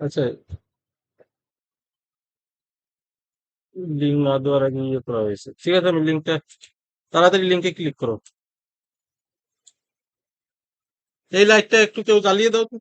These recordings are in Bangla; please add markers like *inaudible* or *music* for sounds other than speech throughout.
আচ্ছা। লিঙ্ক না দেওয়ার আগে ইয়ে করা হয়েছে। ঠিক আছে, আমি লিঙ্কটা তাড়াতাড়ি লিঙ্কে ক্লিক করো। এই লাইটটা একটু কেউ জ্বালিয়ে দাও তো।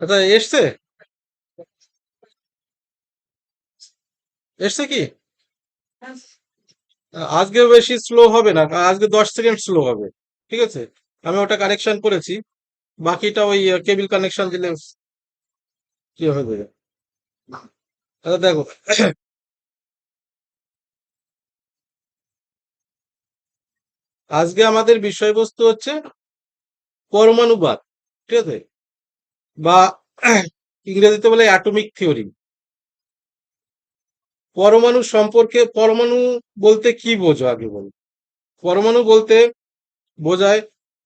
আচ্ছা এসছে? এসছে কি? আজকে বেশি স্লো হবে না আজকে দশ সেকেন্ড স্লো হবে, ঠিক আছে? আমি ওটা কানেকশন করেছি, বাকিটা ওই কেবিল কানেকশন দিলে কি হবে আচ্ছা দেখো। আজকে আমাদের বিষয়বস্তু হচ্ছে পরমাণুবাদ, ঠিক আছে? বা ইংরেজিতে বলে অ্যাটমিক থিওরি পরমাণু সম্পর্কে, পরমাণু বলতে কি বোঝো আগে বলো? পরমাণু বলতে বোঝায়,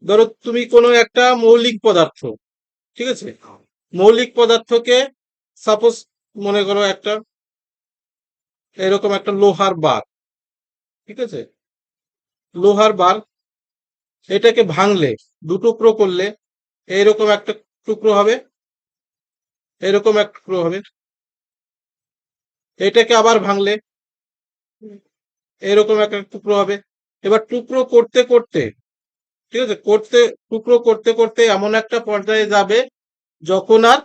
ধরো তুমি কোনো একটা মৌলিক পদার্থ, ঠিক আছে? মৌলিক পদার্থকে সাপোজ মনে করো একটা, এরকম একটা লোহার বার, ঠিক আছে? লোহার বার, এটাকে ভাঙলে দু টুকরো করলে, এইরকম একটা টুকরো হবে। এরকম এক টুকরো হবে। এটাকে আবার ভাঙলে এরকম একটা টুকরো হবে। এবার টুকরো করতে করতে, ঠিক আছে, করতে, টুকরো করতে করতে এমন একটা পর্যায়ে যাবে যখন আর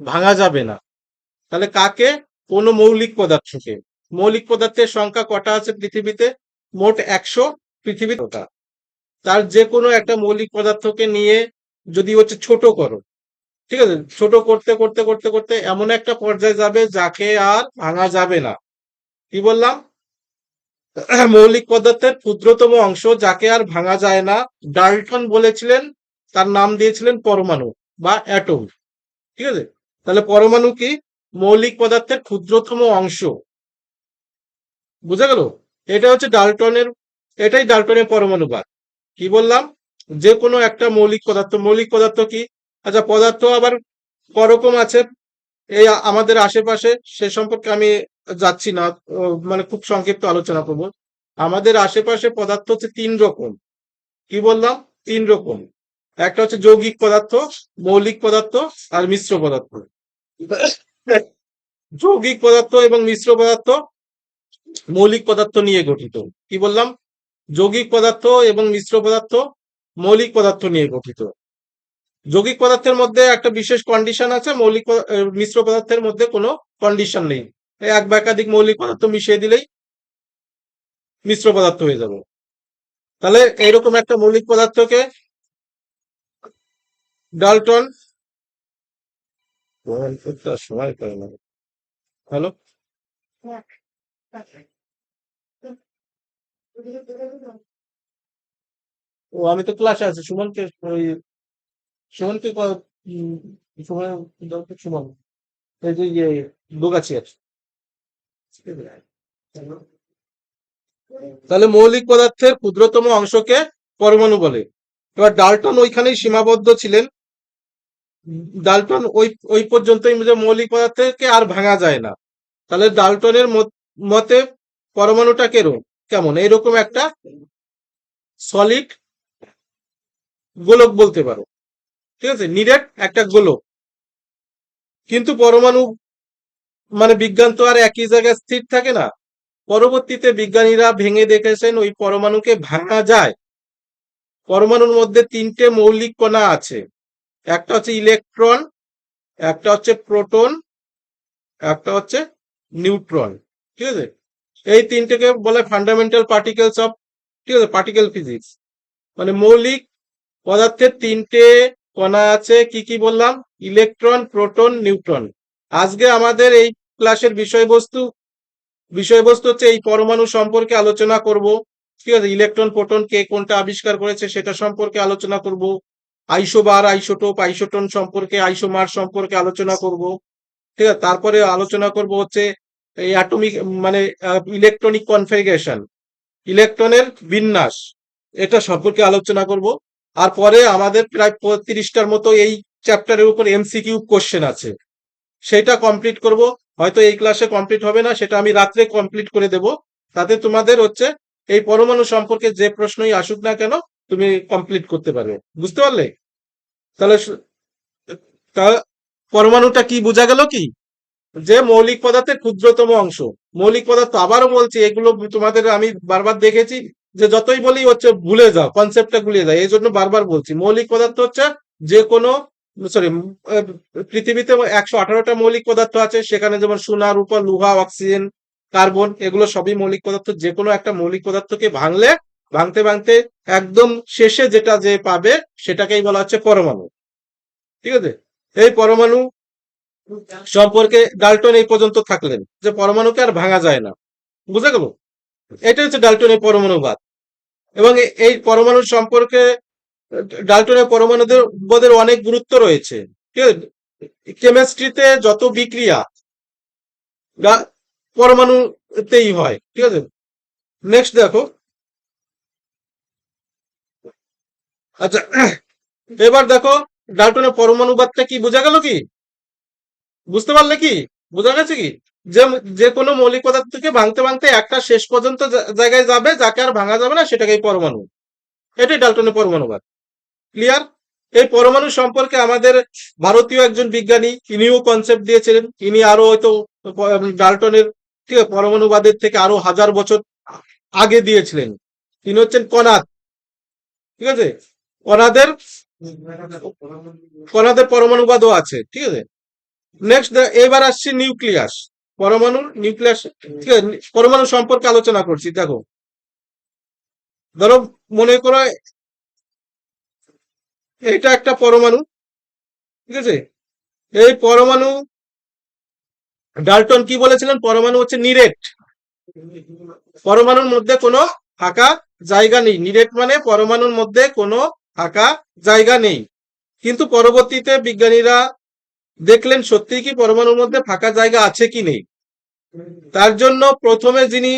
ভাঙা যাবে না। তাহলে কাকে? কোনো মৌলিক পদার্থকে। মৌলিক পদার্থের সংখ্যা কটা আছে পৃথিবীতে? মোট একশো পৃথিবীতে। তার যে কোনো একটা মৌলিক পদার্থকে নিয়ে যদি হচ্ছে ছোট করো। ঠিক আছে? ছোট করতে করতে করতে করতে এমন একটা পর্যায়ে যাবে যাকে আর ভাঙা যাবে না। কি বললাম? *clears throat* মৌলিক পদার্থের ক্ষুদ্রতম অংশ যাকে আর ভাঙা যায় না, ডাল্টন বলেছিলেন, তার নাম দিয়েছিলেন পরমাণু বা অ্যাটম। ঠিক আছে? তাহলে পরমাণু কি? মৌলিক পদার্থের ক্ষুদ্রতম অংশ। বুঝা গেল? এটা হচ্ছে ডাল্টনের, এটাই ডাল্টনের পরমাণুবাদ। কি বললাম? যে কোনো একটা মৌলিক পদার্থ। মৌলিক পদার্থ কি? আচ্ছা পদার্থ আবার করকম আছে। এই আমাদের আশেপাশে সে সম্পর্কে আমি যাচ্ছি না। মানে খুব সংক্ষিপ্ত আলোচনা করব। আমাদের আশেপাশে পদার্থ হচ্ছে তিন রকম। কি বললাম? তিন রকম। একটা হচ্ছে যৌগিক পদার্থ, মৌলিক পদার্থ আর মিশ্র পদার্থ। যৌগিক পদার্থ এবং মিশ্র পদার্থ মৌলিক পদার্থ নিয়ে গঠিত। কি বললাম? যৌগিক পদার্থ এবং মিশ্র পদার্থ মৌলিক পদার্থ নিয়ে গঠিত। যৌগিক পদার্থের মধ্যে একটা বিশেষ কন্ডিশন আছে মৌলিক মিশ্র পদার্থের মধ্যে কোনো কন্ডিশন নেই। এক বা একাধিক মৌলিক পদার্থ মিশিয়ে দিলেই মিশ্র পদার্থ হয়ে যাবে। তাহলে এইরকম একটা মৌলিক পদার্থকে ডালটন সময় করে না। হ্যালো ও, আমি তো ক্লাসে আছি। সুমনকে ওই, সুমনকে সুমন সুমন ইয়ে আছে। তাহলে মৌলিক পদার্থের ক্ষুদ্রতম অংশকে পরমাণু বলে। এবার ডাল্টন ওইখানেই সীমাবদ্ধ ছিলেন। ডাল্টন ওই ওই পর্যন্তই মৌলিক পদার্থকে আর ভাঙা যায় না। তাহলে ডাল্টনের মত- পরমাণুটা কেরম? কেমন? এইরকম একটা সলিড গোলক বলতে পারো। ঠিক আছে? নিরেট একটা গোলক। কিন্তু পরমাণু মানে বিজ্ঞান তো আর একই জায়গায় স্থির থাকে না। পরবর্তীতে বিজ্ঞানীরা ভেঙে দেখেছেন ওই পরমাণুকে ভাঙা যায়। পরমাণুর মধ্যে তিনটে মৌলিক কণা আছে। একটা হচ্ছে ইলেকট্রন, একটা হচ্ছে প্রোটন, একটা হচ্ছে নিউট্রন। ঠিক আছে? এই তিনটেকে বলে ফান্ডামেন্টাল পার্টিকেলস অফ ঠিক আছে? পার্টিকেল ফিজিক্স মানে মৌলিক পদার্থের তিনটে কণা আছে, কি কি বললাম? Electron, proton, neutron. আজকে আমাদের এই ক্লাসের বিষয়বস্তু বিষয়বস্তু হচ্ছে এই পরমাণু সম্পর্কে আলোচনা করব। ঠিক আছে ইলেকট্রন, প্রোটন, কে কোনটা আবিষ্কার করেছে সেটা সম্পর্কে আলোচনা করব। আইসোবার, আইসোটোপ, আইসোটন সম্পর্কে, আইসোমার সম্পর্কে আলোচনা করব। ঠিক আছে? তারপরে আলোচনা করব হচ্ছে এই অ্যাটমিক মানে ইলেকট্রনিক কনফিগারেশন। ইলেকট্রনের বিন্যাস, এটা সম্পর্কে আলোচনা করব। আর পরে আমাদের প্রায় পঁয়ত্রিশটার মতো এই চ্যাপ্টারের উপর এমসিকিউ কোশ্চেন আছে। সেটা কমপ্লিট করব। হয়তো এই ক্লাসে কমপ্লিট হবে না, সেটা আমি রাত্রে কমপ্লিট করে দেব। তাতে তোমাদের হচ্ছে এই পরমাণু সম্পর্কে যে প্রশ্নই আসুক না কেন, তুমি কমপ্লিট করতে পারবে। বুঝতে পারলে? তাহলে পরমাণুটা কি বোঝা গেল কি? যে মৌলিক পদার্থের ক্ষুদ্রতম অংশ। মৌলিক পদার্থ আবারও বলছি, এগুলো তোমাদের আমি বারবার দেখেছি। যে যতই বলি হচ্ছে ভুলে যাও কনসেপ্টটা ভুলে যায় এই জন্য বারবার বলছি, মৌলিক পদার্থ হচ্ছে যে কোনো সরি পৃথিবীতে একশো আঠারোটা মৌলিক পদার্থ আছে, সেখানে যেমন সোনা, রূপা, লোহা, অক্সিজেন, কার্বন, এগুলো সবই মৌলিক পদার্থ, যে কোনো একটা মৌলিক পদার্থকে ভাঙলে, ভাঙতে ভাঙতে একদম শেষে যেটা যে পাবে, সেটাকেই বলা হচ্ছে পরমাণু। ঠিক আছে? এই পরমাণু সম্পর্কে ডাল্টন এই পর্যন্ত থাকলেন, যে পরমাণুকে আর ভাঙা যায় না। বুঝে গেল? এটা হচ্ছে ডাল্টনের পরমাণুবাদ। এবং এই পরমাণু সম্পর্কে ডাল্টনের পরমাণুদের বোধের অনেক গুরুত্ব রয়েছে। ঠিক আছে? কেমিস্ট্রিতে যত বিক্রিয়া পরমাণুতেই হয়। ঠিক আছে? নেক্সট দেখো। আচ্ছা এবার দেখো ডাল্টনের পরমাণুবাদটা কি, বোঝা গেল কি? বুঝতে পারলে কি? বোঝা গেছে কি? যে যে কোনো মৌলিক পদার্থকে ভাঙতে ভাঙতে একটা শেষ পর্যন্ত জায়গায় যাবে, যাকে আর ভাঙা যাবে না সেটাকেই পরমাণু। এটাই ডাল্টনের পরমাণুবাদ ক্লিয়ার এই পরমাণু সম্পর্কে আমাদের ভারতীয় একজন বিজ্ঞানী, ইনিও কনসেপ্ট দিয়েছিলেন। ইনি আরও হয়তো ডাল্টনের ঠিক আছে, পরমাণুবাদের থেকে আরও হাজার বছর আগে দিয়েছিলেন। তিনি হচ্ছেন কনাদ ঠিক আছে? কনাদের কনাদের পরমাণুবাদও আছে। ঠিক আছে? নেক্সট এবার আসছে নিউক্লিয়াস পরমাণু নিউক্লিয়াস ঠিক আছে পরমাণু সম্পর্কে আলোচনা করছি দেখো। ধরো মনে করো এটা একটা পরমাণু ঠিক আছে? এই পরমাণু ডাল্টন কি বলেছিলেন? পরমাণু হচ্ছে নিরেট। পরমাণুর মধ্যে কোনো ফাঁকা জায়গা নেই। নিরেট মানে পরমাণুর মধ্যে কোনো ফাঁকা জায়গা নেই। কিন্তু পরবর্তীতে বিজ্ঞানীরা দেখলেন সত্যি কি পরমাণুর মধ্যে ফাঁকা জায়গা আছে কি নেই? তার জন্য প্রথমে যিনি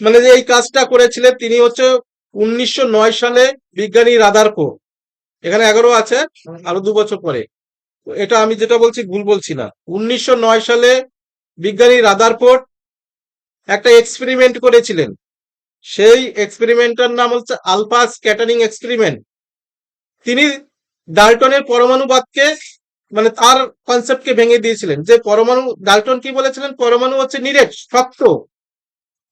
মানে যে এই কাজটা করেছিলেন, তিনি হচ্ছে উনিশশো নয় সালে বিজ্ঞানী রাদারফোর্ড এখানে এগারো আছে, আরও দু বছর পরে। এটা আমি যেটা বলছি, ভুল বলছি না। উনিশশো নয় সালে বিজ্ঞানী রাদারফোর্ড একটা এক্সপেরিমেন্ট করেছিলেন। সেই এক্সপেরিমেন্টের নাম হচ্ছে আলফা স্ক্যাটারিং এক্সপেরিমেন্ট। তিনি ডাল্টনের পরমাণুবাদকে মানে তার কনসেপ্টকে ভেঙে দিয়েছিলেন। যে পরমাণু, ডাল্টন কি বলেছিলেন? পরমাণু হচ্ছে নিরেট শক্ত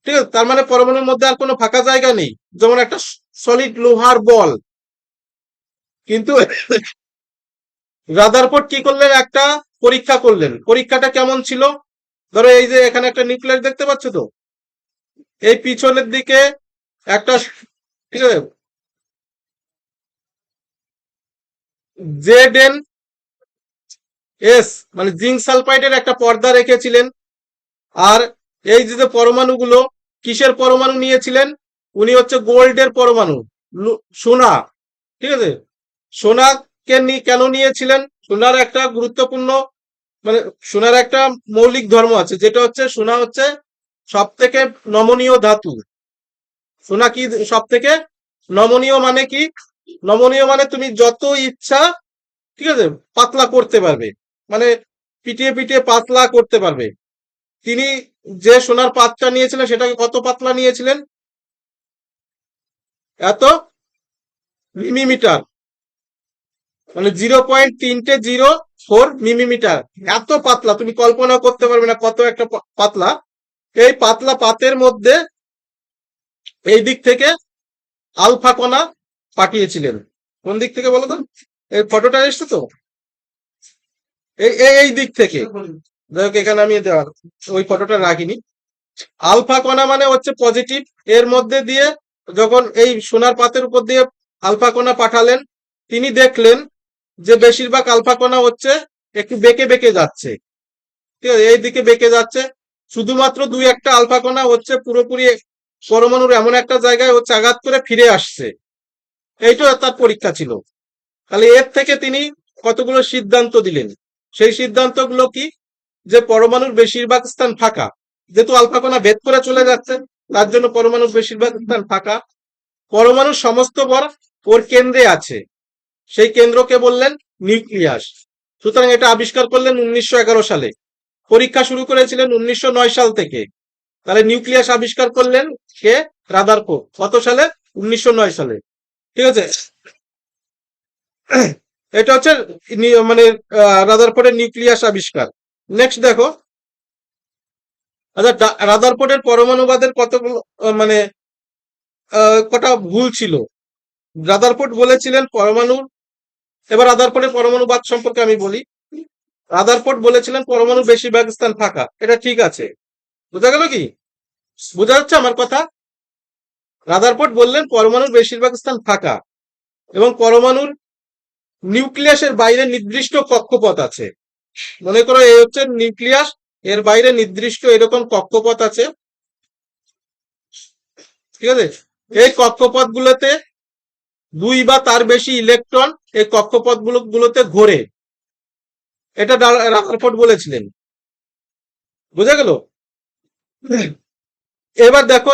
ঠিক আছে? তার মানে পরমাণুর মধ্যে আর কোনো ফাঁকা জায়গা নেই। যেমন একটা সলিড লোহার বল। কিন্তু রাদারফোর্ড কি করলেন? একটা পরীক্ষা করলেন। পরীক্ষাটা কেমন ছিল? ধরো এই যে এখানে একটা নিউক্লিয়াস দেখতে পাচ্ছ তো? এই পিছনের দিকে একটা ঠিক আছে? জেড এন এস মানে জিঙ্ক সালফাইডের একটা পর্দা রেখেছিলেন। আর এই যে পরমাণুগুলো কিসের পরমাণু নিয়েছিলেন? উনি হচ্ছে গোল্ডের পরমাণু। সোনা। ঠিক আছে? সোনাকে কেন নিয়েছিলেন? সোনার একটা গুরুত্বপূর্ণ মানে সোনার একটা মৌলিক ধর্ম আছে, যেটা হচ্ছে সোনা হচ্ছে সব থেকে নমনীয় ধাতু। সোনা কি সব থেকে নমনীয় মানে কি? নমনীয় মানে তুমি যত ইচ্ছা, ঠিক আছে, পাতলা করতে পারবে। মানে পিটিয়ে পিটিয়ে পাতলা করতে পারবে। তিনি যে সোনার পাতটা নিয়েছিলেন, সেটাকে কত পাতলা নিয়েছিলেন? এত মিমিমিটার মানে জিরো পয়েন্ট তিনটে জিরো ফোর মিমিমিটার এত পাতলা, তুমি কল্পনা করতে পারবে না কত একটা পাতলা। এই পাতলা পাতের মধ্যে এই দিক থেকে আলফা কণা পাঠিয়েছিলেন কোন দিক থেকে বলো তো? এই ফটোটা এসছে তো? এই, এই- দিক থেকে। দেখো এখানে আমি দেওয়ার ওই ফটোটা রাখিনি। আলফা কণা মানে হচ্ছে পজিটিভ এর মধ্যে দিয়ে যখন এই সোনার পাতের উপর দিয়ে আলফা কণা পাঠালেন, তিনি দেখলেন যে বেশিরভাগ আলফা কণা হচ্ছে একটু বেঁকে বেঁকে যাচ্ছে। ঠিক আছে, এই দিকে বেঁকে যাচ্ছে। শুধুমাত্র দুই একটা আলফা কণা হচ্ছে পুরোপুরি পরমাণুর এমন একটা জায়গায় হচ্ছে আঘাত করে ফিরে আসছে। এইটাও তার পরীক্ষা ছিল। তাহলে এর থেকে তিনি কতগুলো সিদ্ধান্ত দিলেন? সেই সিদ্ধান্তগুলো কি? যে পরমাণুর বেশিরভাগ স্থান ফাঁকা। যেহেতু আলফা কণা ভেদ করে চলে যাচ্ছে, তার জন্য পরমাণুর বেশিরভাগ স্থান ফাঁকা। পরমাণুর সমস্ত ভর ওর কেন্দ্রে আছে। সেই কেন্দ্রকে বললেন নিউক্লিয়াস। সুতরাং এটা আবিষ্কার করলেন উনিশশো এগারো সালে। পরীক্ষা শুরু করেছিলেন উনিশশো নয় সাল থেকে। তাহলে নিউক্লিয়াস আবিষ্কার করলেন কে? রাদারফোর্ড। কত সালে? উনিশশো নয় সালে। ঠিক আছে? এটা হচ্ছে মানে রাদারফোর্ডের নিউক্লিয়াস আবিষ্কার। নেক্সট দেখো। আচ্ছা রাদারফোর্ডের পরমাণুবাদের আহ, মানে কটা ভুল ছিল? রাদারফোর্ড বলেছিলেন পরমাণুর এবার রাদারফোর্ডের পরমাণুবাদ সম্পর্কে আমি বলি। রাদারফোর্ড বলেছিলেন পরমাণু বেশিরভাগ স্থান ফাঁকা। এটা ঠিক আছে। বোঝা গেল কি? বোঝা যাচ্ছে আমার কথা? রাদারফোর্ড বললেন পরমাণুর বেশিরভাগ স্থান ফাঁকা এবং পরমাণুর নিউক্লিয়াসের বাইরে নির্দিষ্ট কক্ষপথ আছে। মনে করো এই হচ্ছে নিউক্লিয়াস, এর বাইরে নির্দিষ্ট এরকম কক্ষপথ আছে। ঠিক আছে? এই কক্ষপথ গুলোতে দুই বা তার বেশি ইলেকট্রন এই কক্ষপথ গুলোতে ঘোরে। এটা রাদারফোর্ড বলেছিলেন। বোঝা গেল? এবার দেখো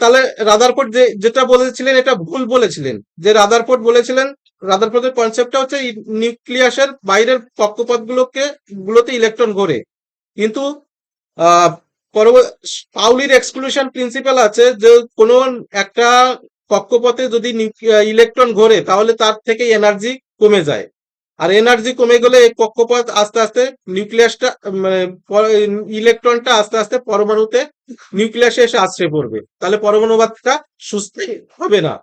তাহলে রাদারফোর্ড যে যেটা বলেছিলেন, এটা ভুল বলেছিলেন। যে রাদারফোর্ড বলেছিলেন রাদারফোর্ডের কনসেপ্টটা হচ্ছে নিউক্লিয়াসের বাইরের কক্ষপথ গুলোকে গুলোতে ইলেকট্রন ঘোরে। কিন্তু পাউলির এক্সক্লুশন প্রিন্সিপাল আছে যে কোনো একটা কক্ষপথে যদি ইলেকট্রন ঘোরে, তাহলে তার থেকে এনার্জি কমে যায়। আর এনার্জি কমে গেলে এই কক্ষপথ আস্তে আস্তে নিউক্লিয়াসটা মানে ইলেকট্রনটা আস্তে আস্তে পরমাণুতে নিউক্লিয়াসে এসে আশ্রয় পড়বে। তাহলে পরমাণুবাদটা সুস্থ হবে না।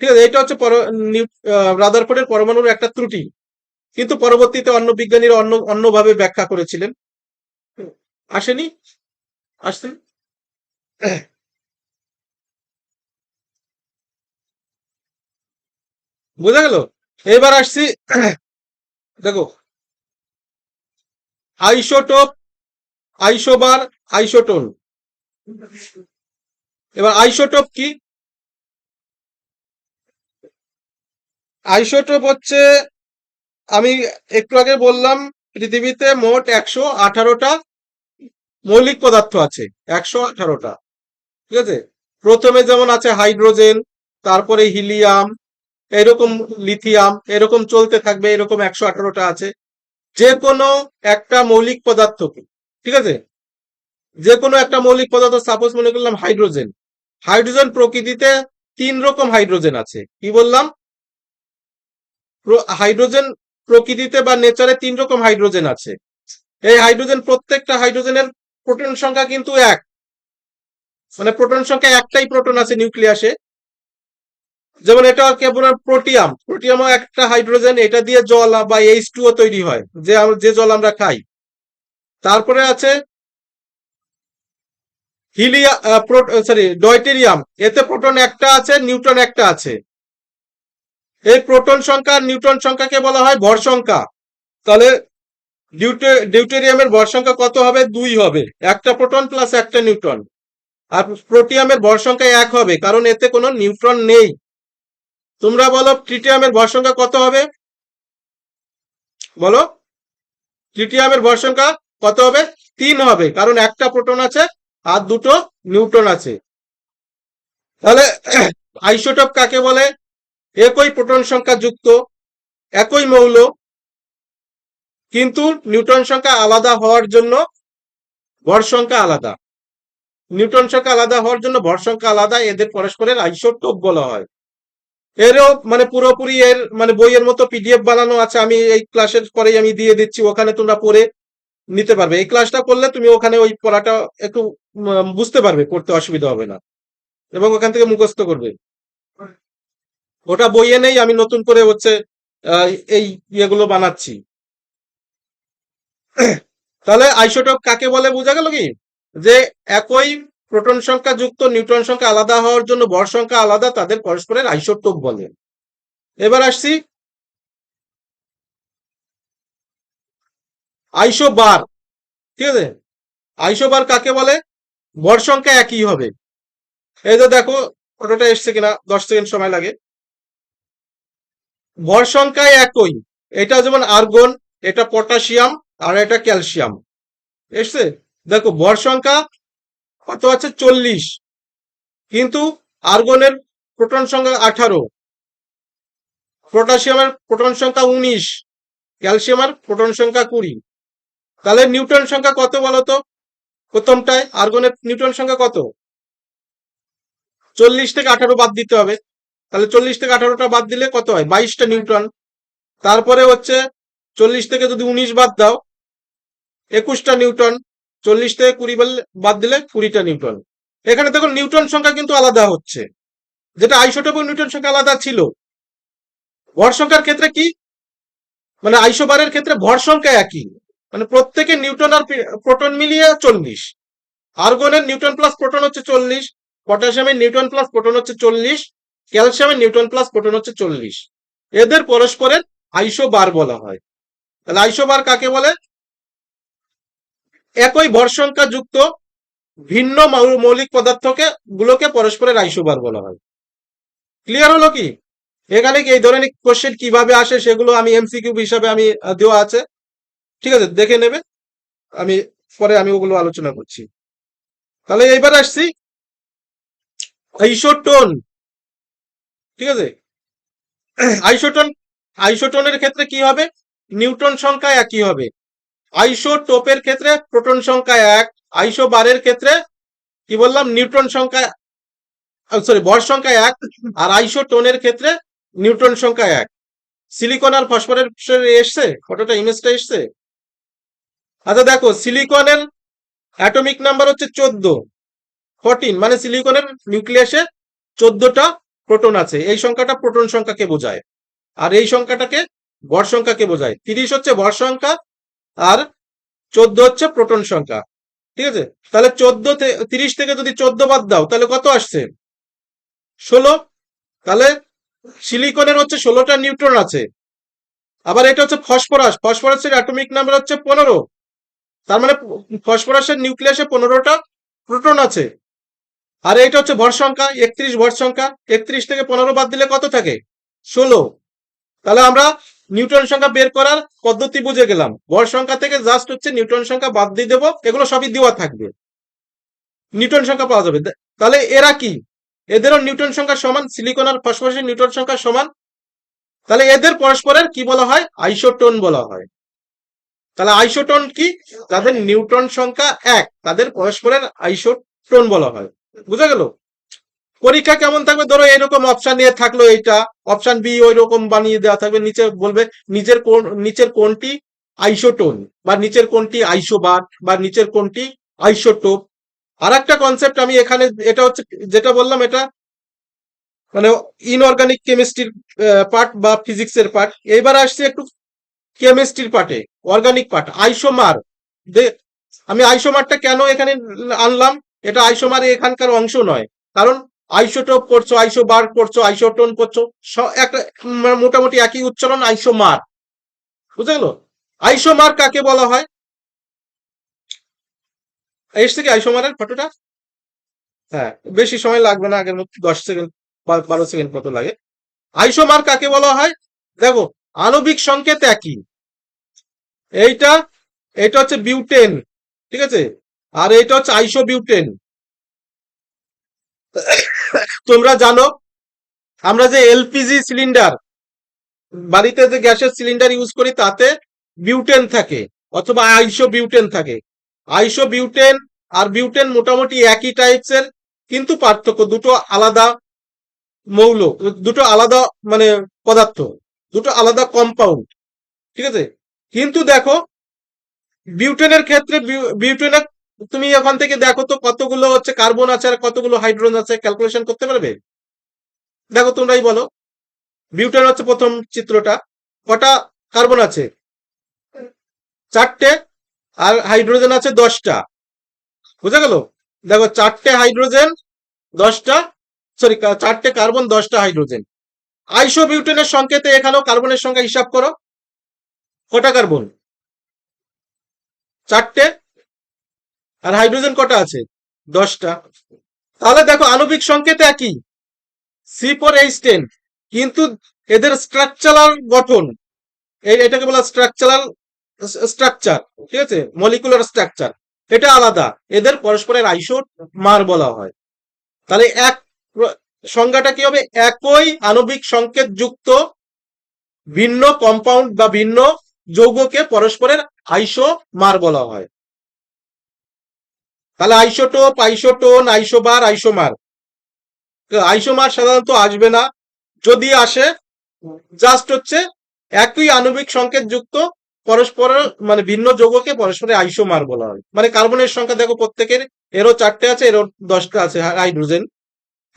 ঠিক আছে এটা হচ্ছে রাদারফোর্ডের পরমাণুর একটা ত্রুটি। কিন্তু পরবর্তীতে অন্য বিজ্ঞানীরা অন্য অন্যভাবে ব্যাখ্যা করেছিলেন। আসেনি? আসছেন বোঝা গেল? এবার আসছি, দেখো। Isotope, isobar, isotone. এবার আইসোটোপ কি? আইসোটোপ হচ্ছে, আমি একটু আগে বললাম, পৃথিবীতে মোট একশো আঠারোটা মৌলিক পদার্থ আছে, একশো আঠারোটা, ঠিক আছে? প্রথমে যেমন আছে হাইড্রোজেন, তারপরে হিলিয়াম, এরকম লিথিয়াম, এরকম চলতে থাকবে, এরকম একশো আঠারোটা আছে। যে কোনো একটা মৌলিক পদার্থ ঠিক আছে? যে কোনো একটা মৌলিক পদার্থ সাপোজ মনে করলাম হাইড্রোজেন হাইড্রোজেন প্রকৃতিতে তিন রকম হাইড্রোজেন আছে। কি বললাম? হাইড্রোজেন প্রকৃতিতে বা নেচারে তিন রকম হাইড্রোজেন আছে। এই হাইড্রোজেন প্রত্যেকটা হাইড্রোজেনের প্রোটন সংখ্যা কিন্তু এক। মানে প্রোটন সংখ্যা একটাই প্রোটন আছে নিউক্লিয়াসে। যেমন এটা কেবল প্রোটিয়াম। প্রোটিয়ামও একটা হাইড্রোজেন, এটা দিয়ে জল বা এইচ টু তৈরি হয়, যে যে জল আমরা খাই। তারপরে আছে হিলিয়া সরি ডয়টেরিয়াম। এতে প্রোটন একটা আছে, নিউট্রন একটা আছে। এই প্রোটন সংখ্যা নিউট্রন সংখ্যাকে বলা হয় ভর সংখ্যা। তাহলে ডিউটে- ডিউটেরিয়ামের ভর সংখ্যা কত হবে? দুই হবে। একটা প্রোটন প্লাস একটা নিউট্রন। আর প্রোটিয়ামের ভর সংখ্যা এক হবে, কারণ এতে কোনো নিউট্রন নেই। তোমরা বলো, ট্রিটিয়ামের ভর সংখ্যা কত হবে? বলো, ট্রিটিয়ামের ভর সংখ্যা কত হবে? তিন হবে, কারণ একটা প্রোটন আছে আর দুটো নিউট্রন আছে। তাহলে *clears throat* আইসোটোপ কাকে বলে? একই প্রোটন সংখ্যা যুক্ত, একই মৌল, কিন্তু নিউট্রন সংখ্যা আলাদা হওয়ার জন্য ভর সংখ্যা আলাদা। নিউট্রন সংখ্যা আলাদা হওয়ার জন্য ভর সংখ্যা আলাদা, এদের পরস্পরের আইসোটোপ বলা হয়। এরও মানে পুরোপুরি এর মানে বইয়ের মতো পিডিএফ বানানো আছে, আমি এই ক্লাসের পরেই আমি দিয়ে দিচ্ছি, ওখানে তোমরা পড়ে নিতে পারবে। এই ক্লাসটা করলে তুমি ওখানে ওই পড়াটা একটু বুঝতে পারবে করতে অসুবিধা হবে না। এবং ওখান থেকে মুখস্থ করবে। ওটা বইয়ে নেই, আমি নতুন করে হচ্ছে এই ইয়েগুলো বানাচ্ছি। তাহলে আইসোটোপ কাকে বলে বোঝা গেল কি? যে একই প্রোটন সংখ্যা যুক্ত নিউট্রন সংখ্যা আলাদা হওয়ার জন্য ভর সংখ্যা আলাদা, তাদের পরস্পরের আইসোটোপ বলে। এবার আসছি আইসো বার ঠিক আছে? আইসো বার কাকে বলে? ভর সংখ্যা একই হবে। এই যে দেখো, ফটোটা এসছে কিনা, দশ সেকেন্ড সময় লাগে। ভর সংখ্যায় একই। এটা যেমন আর্গন এটা পটাশিয়াম আর এটা ক্যালসিয়াম এসছে? দেখো, ভর সংখ্যা কত আছে? চল্লিশ। কিন্তু আর্গনের প্রোটন সংখ্যা আঠারো। পটাশিয়ামের প্রোটন সংখ্যা উনিশ। ক্যালসিয়ামের প্রোটন সংখ্যা কুড়ি। তাহলে নিউটন সংখ্যা কত বলতো? প্রথমটায় আর্গনের নিউটন সংখ্যা কত? চল্লিশ থেকে আঠারো বাদ দিতে হবে। তাহলে চল্লিশ থেকে আঠারোটা বাদ দিলে কত হয়? বাইশটা নিউটন তারপরে হচ্ছে চল্লিশ থেকে যদি উনিশ বাদ দাও, একুশটা নিউটন চল্লিশ থেকে কুড়ি বাদ দিলে কুড়িটা নিউটন এখানে দেখো নিউটন সংখ্যা কিন্তু আলাদা হচ্ছে। যেটা আইসোটোপ নিউটন সংখ্যা আলাদা ছিল। ভর সংখ্যার ক্ষেত্রে কি? মানে আইসোবারের ক্ষেত্রে ভর সংখ্যা একই। মানে প্রত্যেকে নিউটন আর প্রোটন মিলিয়ে চল্লিশ। আর্গনের নিউটন প্লাস প্রোটন হচ্ছে চল্লিশ। পটাশিয়ামের নিউটন প্লাস প্রোটন হচ্ছে চল্লিশ। ক্যালসিয়ামের নিউটন প্লাস প্রোটন হচ্ছে চল্লিশ। এদের পরস্পরের আইসো বার বলা হয়। তাহলে আইসো বার কাকে বলে? একই ভর সংখ্যা যুক্ত ভিন্ন মৌলিক পদার্থকে গুলোকে পরস্পরের আইসো বার বলা হয়। ক্লিয়ার হলো কি? এখানে কি এই ধরনের কোশ্চেন কীভাবে আসে সেগুলো আমি এমসিকিউ হিসাবে আমি দেওয়া আছে। ঠিক আছে, দেখে নেবে। আমি, পরে আমি ওগুলো আলোচনা করছি। তাহলে এইবার আসছি। আইসোটোন। ঠিক আছে? আইসোটোন, আইসোটনের ক্ষেত্রে কি হবে? নিউটন সংখ্যা একই হবে? আইসোটোপের ক্ষেত্রে প্রোটন সংখ্যা এক আইসো বারের ক্ষেত্রে কি বললাম? নিউটন সংখ্যা সরি ভর সংখ্যা এক আর আইসোটোনের ক্ষেত্রে নিউটন সংখ্যা এক। সিলিকন আর ফসফরের এসছে? ফটোটা ইমেজটা এসছে? আচ্ছা দেখো, সিলিকনের অ্যাটমিক নাম্বার হচ্ছে চোদ্দ। ফোরটিন মানে সিলিকনের নিউক্লিয়াসে চোদ্দটা প্রোটন আছে। এই সংখ্যাটা প্রোটন সংখ্যাকে বোঝায়। আর এই সংখ্যাটাকে ভর সংখ্যাকে বোঝায়। তিরিশ হচ্ছে ভর সংখ্যা আর চোদ্দ হচ্ছে প্রোটন সংখ্যা। ঠিক আছে? তাহলে চোদ্দ তিরিশ থেকে যদি চোদ্দ বাদ দাও, তাহলে কত আসছে? ষোলো। তাহলে সিলিকনের হচ্ছে ষোলোটা নিউট্রন আছে। আবার এটা হচ্ছে ফসফরাস। ফসফরাসের অ্যাটমিক নাম্বার হচ্ছে পনেরো। তার মানে ফসফরাসের নিউক্লিয়াসে পনেরোটা প্রোটন আছে। আর এটা হচ্ছে ভর সংখ্যা, একত্রিশ ভর সংখ্যা। একত্রিশ থেকে পনেরো বাদ দিলে কত থাকে? ষোলো। তাহলে আমরা নিউটন সংখ্যা বের করার পদ্ধতি বুঝে গেলাম। ভর সংখ্যা থেকে জাস্ট হচ্ছে নিউটন সংখ্যা বাদ দিয়ে দেবো, এগুলো সবই দেওয়া থাকবে। নিউটন সংখ্যা পাওয়া যাবে। তাহলে এরা কি? এদেরও নিউটন সংখ্যা সমান সিলিকন আর ফসফরাসের নিউটন সংখ্যা সমান। তাহলে এদের পরস্পরের কি বলা হয়? আইসোটোন বলা হয়। তাহলে আইসোটোন কি? তাদের নিউটন সংখ্যা এক, তাদের পরস্পরের আইসোটোন বলা হয়। বুঝা গেল? পরীক্ষা কেমন থাকবে? ধরো এরকম অপশন এ থাকল এইটা অপশন বি ওই রকম বানিয়ে দেওয়া থাকবে, নিচে বলবে নিচের কোন, নিচের কোনটি আইসোটোন বা নিচের কোনটি আইসোবার বা নিচের কোনটি আইসোটোপ আর একটা কনসেপ্ট আমি এখানে, এটা হচ্ছে যেটা বললাম, এটা মানে ইনঅর্গানিক কেমিস্ট্রির পার্ট বা ফিজিক্সের পার্ট এইবার আসছে একটু কেমিস্ট্রির পার্টে অর্গানিক পার্ট আইসোমার আমি আইসোমারটা কেন এখানে আনলাম? এটা আইসোমার এখানকার অংশ নয়। কারণ আইসোটোপ করছ আইসোবার করছ, আইসোটোন করছ একটা মোটামুটি একই উচ্চারণ, আইসোমার। বুঝে গেল আইসোমার কাকে বলা হয়? এসছে কি আইসোমারের ফটোটা? হ্যাঁ বেশি সময় লাগবে না, আগের মতো দশ সেকেন্ড বারো সেকেন্ড মতো লাগে। আইসোমার কাকে বলা হয়? দেখো, আণবিক সংকেত একই। এইটা, এটা হচ্ছে বিউটেন, ঠিক আছে? আর এটা হচ্ছে আইসো বিউটেন তোমরা জানো, আমরা যে এলপিজি সিলিন্ডার, বাড়িতে যে গ্যাসের সিলিন্ডার ইউজ করি, তাতে বিউটেন থাকে, অথবা আইসো বিউটেন থাকে। আইসো বিউটেন আর বিউটেন মোটামুটি একই টাইপসের কিন্তু পার্থক্য দুটো আলাদা মৌল, দুটো আলাদা মানে পদার্থ, দুটো আলাদা কম্পাউন্ড ঠিক আছে? কিন্তু দেখো, বিউটেনের ক্ষেত্রে বিউ- বিউটেনের তুমি এখান থেকে দেখো তো কতগুলো হচ্ছে কার্বন আছে আর কতগুলো হাইড্রোজেন আছে ক্যালকুলেশন করতে পারবে? দেখো তোমরাই বলো। বিউটেন হচ্ছে প্রথম চিত্রটা, কটা কার্বন আছে? চারটে, আর হাইড্রোজেন আছে দশটা। বুঝা গেল? দেখো চারটে হাইড্রোজেন দশটা সরি চারটে কার্বন দশটা হাইড্রোজেন আইসো বিউটেনের সংকেতে এখানেও কার্বনের সংখ্যা হিসাব করো। কটা কার্বন চারটে আর হাইড্রোজেন কটা আছে? দশটা। তাহলে দেখো, আণবিক সংকেত একই। সি ফোর এইচ টেন কিন্তু এদের স্ট্রাকচারাল গঠন এটাকে বলা স্ট্রাকচারাল স্ট্রাকচার ঠিক আছে? মলিকুলার স্ট্রাকচার এটা আলাদা। এদের পরস্পরের আইসো মার বলা হয়। তাহলে এক সংজ্ঞাটা কি হবে? একই আণবিক সংকেত যুক্ত ভিন্ন কম্পাউন্ড বা ভিন্ন যৌগকে পরস্পরের আইসো মার বলা হয়। তাহলে isotope, isotone, isobar, isomer. Isomer সাধারণত আসবে না। যদি আসে জাস্ট হচ্ছে একই আণবিক সংকেত যুক্ত পরস্পর মানে ভিন্ন যৌগকে পরস্পরে আইসোমার বলা হয়। মানে কার্বনের সংখ্যা দেখো প্রত্যেকের, এরও চারটে আছে, এরও দশটা আছে হাইড্রোজেন।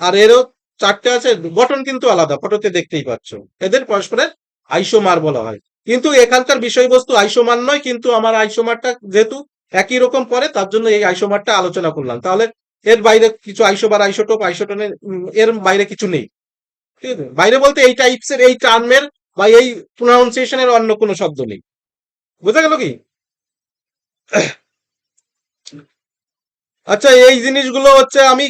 আর এরও চারটে আছে, গঠন কিন্তু আলাদা, ফটোতে দেখতেই পাচ্ছ। এদের পরস্পরের আইসোমার বলা হয়। কিন্তু এখানকার বিষয়বস্তু আইসোমার নয়, কিন্তু আমার আইসোমারটা যেহেতু একই রকম পরে তার জন্য এই আইসোমারটা আলোচনা করলাম। তাহলে এর বাইরে কিছু আইসোবার আইসোটোপ, আইসোটনের এর বাইরে কিছু নেই। ঠিক আছে? বাইরে বলতে এই টাইপসের এই টার্মের বা এই প্রোনাউন্সিয়েশনের অন্য কোনো শব্দ নেই। বুঝা গেল কি? আচ্ছা এই জিনিসগুলো হচ্ছে আমি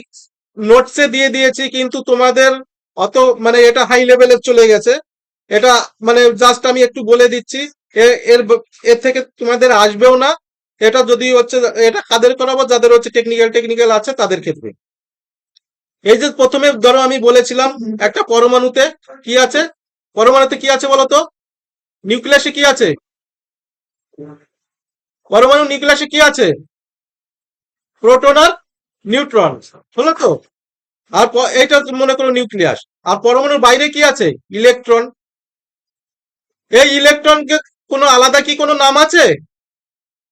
নোটসে দিয়ে দিয়েছি, কিন্তু তোমাদের অত মানে এটা হাই লেভেলে চলে গেছে। এটা মানে জাস্ট আমি একটু বলে দিচ্ছি। এর এর থেকে তোমাদের আসবেও না। এটা যদি হচ্ছে, এটা কাদের করাবো যাদের হচ্ছে টেকনিক্যাল টেকনিক্যাল আছে তাদের ক্ষেত্রে। এই যে প্রথমে ধরো আমি বলেছিলাম একটা পরমাণুতে কি আছে? পরমাণুতে কি আছে বলতো? নিউক্লিয়াসে কি আছে? পরমাণু নিউক্লিয়াসে কি আছে? প্রোটন আর নিউট্রন, হলো তো? আর এইটা মনে করো নিউক্লিয়াস। আর পরমাণুর বাইরে কি আছে? ইলেকট্রন। এই ইলেকট্রনকে কোনো আলাদা কি কোনো নাম আছে?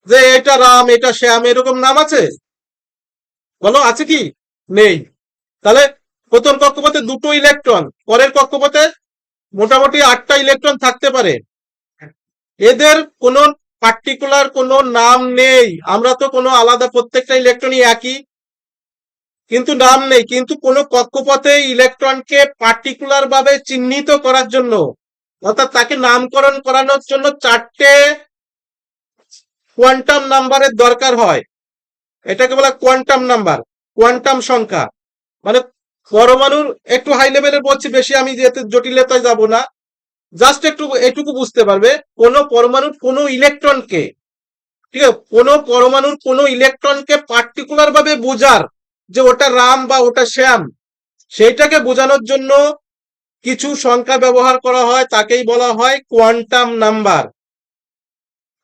যে এটা রাম, এটা শ্যাম, এরকম নাম আছে? বলো, আছে কি? নেই। তাহলে প্রথম কক্ষপথে দুটো ইলেকট্রন পরের কক্ষপথে মোটামুটি আটটা ইলেকট্রন থাকতে পারে। এদের কোনো পার্টিকুলার কোনো নাম নেই। আমরা তো কোনো আলাদা প্রত্যেকটা ইলেকট্রনই একই। কিন্তু নাম নেই। কিন্তু কোনো কক্ষপথে ইলেকট্রনকে পার্টিকুলার ভাবে চিহ্নিত করার জন্য, অর্থাৎ তাকে নামকরণ করানোর জন্য চারটে কোয়ান্টাম নাম্বারের দরকার হয়। এটাকে বলা কোয়ান্টাম নাম্বার কোয়ান্টাম সংখ্যা। মানে পরমাণুর একটু হাই লেভেলের বলছি, বেশি আমি যেতে জটিলতায় যাব না। জাস্ট একটু, এটুকু বুঝতে পারবে, কোন পরমাণুর কোন ইলেকট্রনকে ঠিক আছে? কোন পরমাণুর কোন ইলেকট্রনকে পার্টিকুলার ভাবে বোঝার যে ওটা রাম বা ওটা শ্যাম, সেইটাকে বোঝানোর জন্য কিছু সংখ্যা ব্যবহার করা হয়, তাকেই বলা হয় কোয়ান্টাম নাম্বার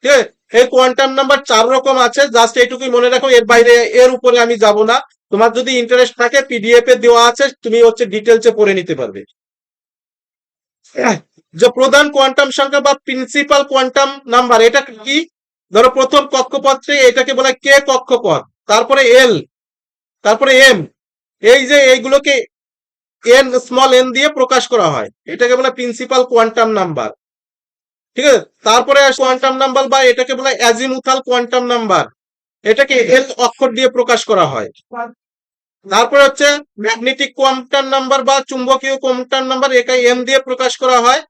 ঠিক আছে? এই কোয়ান্টাম নাম্বার চার রকম আছে জাস্ট এইটুকুই মনে রাখো, এর বাইরে এর উপরে আমি যাব না। তোমার যদি ইন্টারেস্ট থাকে পিডিএফ এ দেওয়া আছে, তুমি হচ্ছে ডিটেলসে পড়ে নিতে পারবে। যে প্রধান কোয়ান্টাম সংখ্যা বা প্রিন্সিপাল কোয়ান্টাম নাম্বার এটা কি? ধরো প্রথম কক্ষপথে এটাকে বলা হয় কে কক্ষপথ, তারপরে এল তারপরে এম এই যে এইগুলোকে এন স্মল এন দিয়ে প্রকাশ করা হয়, এটাকে বলে প্রিন্সিপাল কোয়ান্টাম নাম্বার ঠিক আছে? তারপরে কোয়ান্টাম নাম্বার বা এটাকে বলে অ্যাজিমুথাল কোয়ান্টাম নাম্বার এটাকে এল অক্ষর দিয়ে প্রকাশ করা হয়। তারপরে হচ্ছে ম্যাগনেটিক কোয়ান্টাম নাম্বার বা চুম্বকীয় কোয়ান্টাম নাম্বার এটা এম দিয়ে প্রকাশ করা হয়।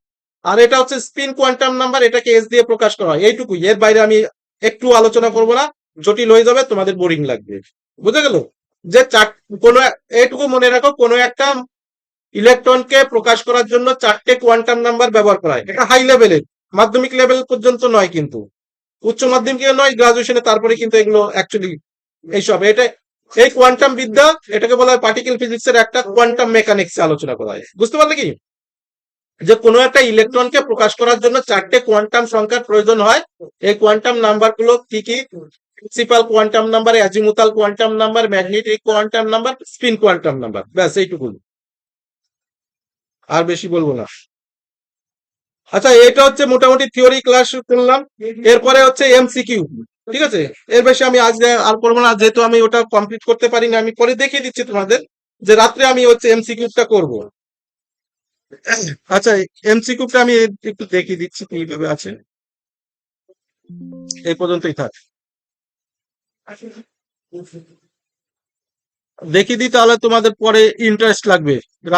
আর এটা হচ্ছে স্পিন কোয়ান্টাম নাম্বার এটাকে এস দিয়ে প্রকাশ করা হয়। এইটুকুই এর বাইরে আমি একটু আলোচনা করব না। জটিল হয়ে যাবে, তোমাদের বোরিং লাগবে। বুঝে গেল? যে কোনো এইটুকু মনে রাখো, কোনো একটা ইলেকট্রনকে প্রকাশ করার জন্য চারটে কোয়ান্টাম নাম্বার ব্যবহার করা হয়। এটা হাই লেভেলের মাধ্যমিক লেভেল পর্যন্ত নয় কিন্তু। উচ্চ মাধ্যমিক নয় গ্রাজুয়েশনে তারপরে কিন্তু এগুলো অ্যাকচুয়ালি এইসব। এটা এই কোয়ান্টাম বিদ্যা, এটাকে বলা হয় পার্টিকেল ফিজিক্সের একটা কোয়ান্টাম মেকানিক্স আলোচনা করা হয়। বুঝতে পারলে কি? যে কোনো একটা ইলেকট্রনকে প্রকাশ করার জন্য চারটে কোয়ান্টাম সংখ্যার প্রয়োজন হয়। এই কোয়ান্টাম নাম্বারগুলো কি কি? Principal quantum number azimuthal quantum number magnetic quantum number spin quantum number ব্যাস এইটুকু আর বেশি বলব না। আচ্ছা এটা হচ্ছে মোটামুটি থিওরি ক্লাস করলাম। এরপরে হচ্ছে এমসিকিউ ঠিক আছে? এর বেশি আমি আজ আর করব না, যেহেতু আমি ওটা কমপ্লিট করতে পারিনি, আমি পরে দেখিয়ে দিচ্ছি তোমাদের যে রাত্রে আমি হচ্ছে এমসিকিউটা করব। আচ্ছা এমসিকিউটা আমি একটু দেখিয়ে দিচ্ছি কীভাবে আছে। এই পর্যন্তই থাক। দেখিয়ে দিই তাহলে তোমাদের পরে ইন্টারেস্ট লাগবে।